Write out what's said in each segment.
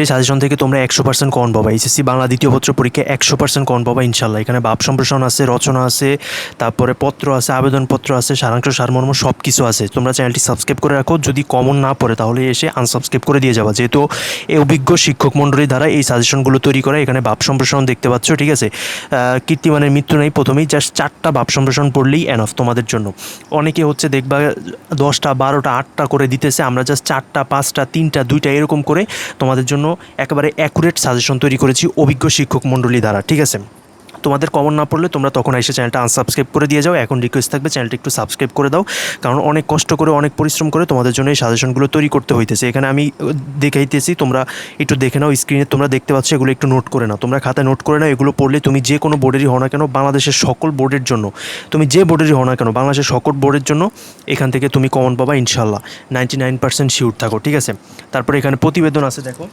এই সাজেশন থেকে তোমরা একশো পার্সেন্ট কন পাবা। এইচএসসি বাংলা দ্বিতীয় পত্র পরীক্ষায় একশো পার্সেন্ট কন পাবা ইনশাল্লাহ। এখানে ভাব সম্প্রসারণ আছে, রচনা আছে, তারপরে পত্র আছে, আবেদনপত্র আছে, সারাংশ, সারমর্ম সব কিছু আছে। তোমরা চ্যানেলটি সাবস্ক্রাইব করে রাখো। যদি কমন না পড়ে, তাহলে এসে আনসাবস্ক্রাইব করে দিয়ে যাবা। যেহেতু এই অভিজ্ঞ শিক্ষক মণ্ডলীর দ্বারা এই সাজেশনগুলো তৈরি করা, এখানে ভাব সম্প্রসারণ দেখতে পাচ্ছ, ঠিক আছে? কীর্তিমানের মৃত্যু নেই প্রথমেই জাস্ট চারটা ভাব সম্প্রসারণ পড়লেই এনফ তোমাদের জন্য। অনেকে হচ্ছে দেখবা দশটা, বারোটা, আটটা করে দিতেছে, আমরা জাস্ট চারটা, পাঁচটা, তিনটা, দুইটা, এরকম করে তোমাদের জন্য একেবারে অ্যাকুরেট সাজেশন তৈরি করেছি অভিজ্ঞ শিক্ষক মণ্ডলী দ্বারা, ঠিক আছে? তোমাদের কমন না পড়লে তোমরা তখন এসে চ্যানেলটা আনসাবস্ক্রাইব করে দিয়ে যাও। এখন রিকোয়েস্ট থাকবে চ্যানেলটা একটু সাবস্ক্রাইব করে দাও, কারণ অনেক কষ্ট করে, অনেক পরিশ্রম করে তোমাদের জন্য এই সাজেশনগুলো তৈরি করতে হইতেছে। এখানে আমি দেখাইতেছি, তোমরা একটু দেখে নাও স্ক্রিনে তোমরা দেখতে পাচ্ছ, এগুলো একটু নোট করে নাও। তোমরা খাতায় নোট করে নাও, এগুলো পড়লে তুমি যে কোনো বোর্ডেরই হও না কেন, বাংলাদেশের সকল বোর্ডের জন্য, তুমি যে বোর্ডেরই হও না কেন, বাংলাদেশের সকল বোর্ডের জন্য এখান থেকে তুমি কমন পাবা ইনশাল্লাহ নাইনটি নাইন পার্সেন্ট শিওর থাকো, ঠিক আছে? তারপরে এখানে প্রতিবেদন আছে, দেখো।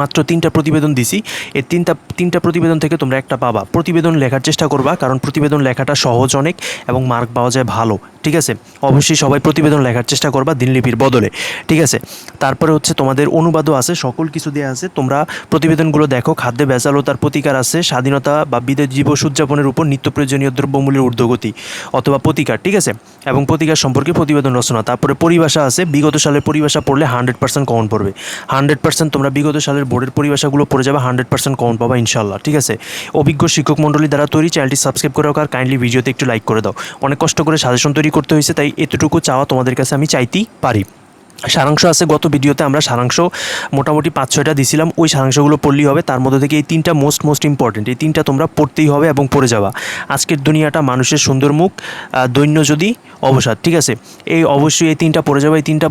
মাত্র তিনটা প্রতিবেদন দিছি। এই তিনটা তিনটা প্রতিবেদন থেকে তোমরা একটা পাবা। প্রতিবেদন লেখার চেষ্টা করবা, কারণ প্রতিবেদন লেখাটা সহজ অনেক এবং মার্ক পাওয়া যায় ভালো। ঠিক আছে? অবশ্যই সবাই প্রতিবেদন লেখার চেষ্টা করবা দিনলিপির বদলে, ঠিক আছে? তারপরে হচ্ছে তোমাদের অনুবাদও আছে, সকল কিছু দেওয়া আছে। তোমরা প্রতিবেদনগুলো দেখো, খাদ্যে ভেজালতার প্রতিকার আছে, স্বাধীনতা বা বিদেশ দিবস উদযাপনের উপর নিত্য প্রয়োজনীয় দ্রব্যমূল্যের ঊর্ধ্বগতি অথবা প্রতিকার, ঠিক আছে? এবং প্রতিকার সম্পর্কে প্রতিবেদন রচনা। তারপরে পরিভাষা আছে, বিগত সালের পরিভাষা পড়লে হান্ড্রেড পার্সেন্ট কমন পড়বে। হান্ড্রেড পার্সেন্ট তোমরা বিগত সালের বোর্ডের পরিভাষাগুলো পড়ে যাবে হান্ড্রেড পার্সেন্ট কমন পাবা ইনশাল্লাহ ঠিক আছে? অভিজ্ঞ শিক্ষক মণ্ডলী দ্বারা তৈরি চ্যানেলটি সাবস্ক্রাইব করে রাখো কাইন্ডলি ভিডিওতে একটু লাইক করে দাও। অনেক কষ্ট করে সাজেশন তৈরি করতে হয়েছে, তাই এতটুকু চাওয়া তোমাদের কাছে আমি চাইতেই পারি। সারাংশ আছে, গত ভিডিওতে আমরা সারাংশ মোটামুটি পাঁচ, ছয়টা দিছিলাম। ওই সারাংশগুলো পড়লেই হবে। তার মধ্যে থেকে এই তিনটা মোস্ট মোস্ট ইম্পর্টেন্ট এই তিনটা তোমরা পড়তেই হবে এবং পড়ে যাওয়া আজকের দুনিয়াটা মানুষের সুন্দর মুখ দৈন্য যদি অবসাদ ঠিক আছে? এই অবশ্যই এই তিনটা পড়ে যাবে, এই তিনটা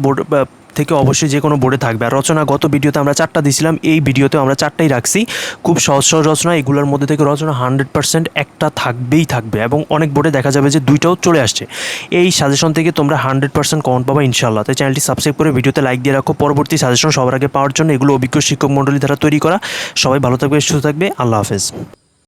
থেকে অবশ্যই যে কোনো বোর্ডে থাকবে। আর রচনা, গত ভিডিওতে আমরা চারটা দিছিলাম এই ভিডিওতে আমরা চারটাই রাখছি। খুব সহজ সহজ রচনা, এগুলোর মধ্যে থেকে রচনা হান্ড্রেড পার্সেন্ট একটা থাকবেই থাকবে এবং অনেক বোর্ডে দেখা যাবে যে দুইটাও চলে আসছে। এই সাজেশন থেকে তোমরা হান্ড্রেড পার্সেন্ট কমন পাবা ইনশাল্লাহ তাই চ্যানেলটি সাবস্ক্রাইব করে ভিডিওতে লাইক দিয়ে রাখো। পরবর্তী সাজেশন সবার আগে পাওয়ার জন্য এগুলো অভিজ্ঞ শিক্ষক মণ্ডলী দ্বারা তৈরি করা। সবাই ভালো থাকবে, সুস্থ থাকবে। আল্লাহ হাফেজ।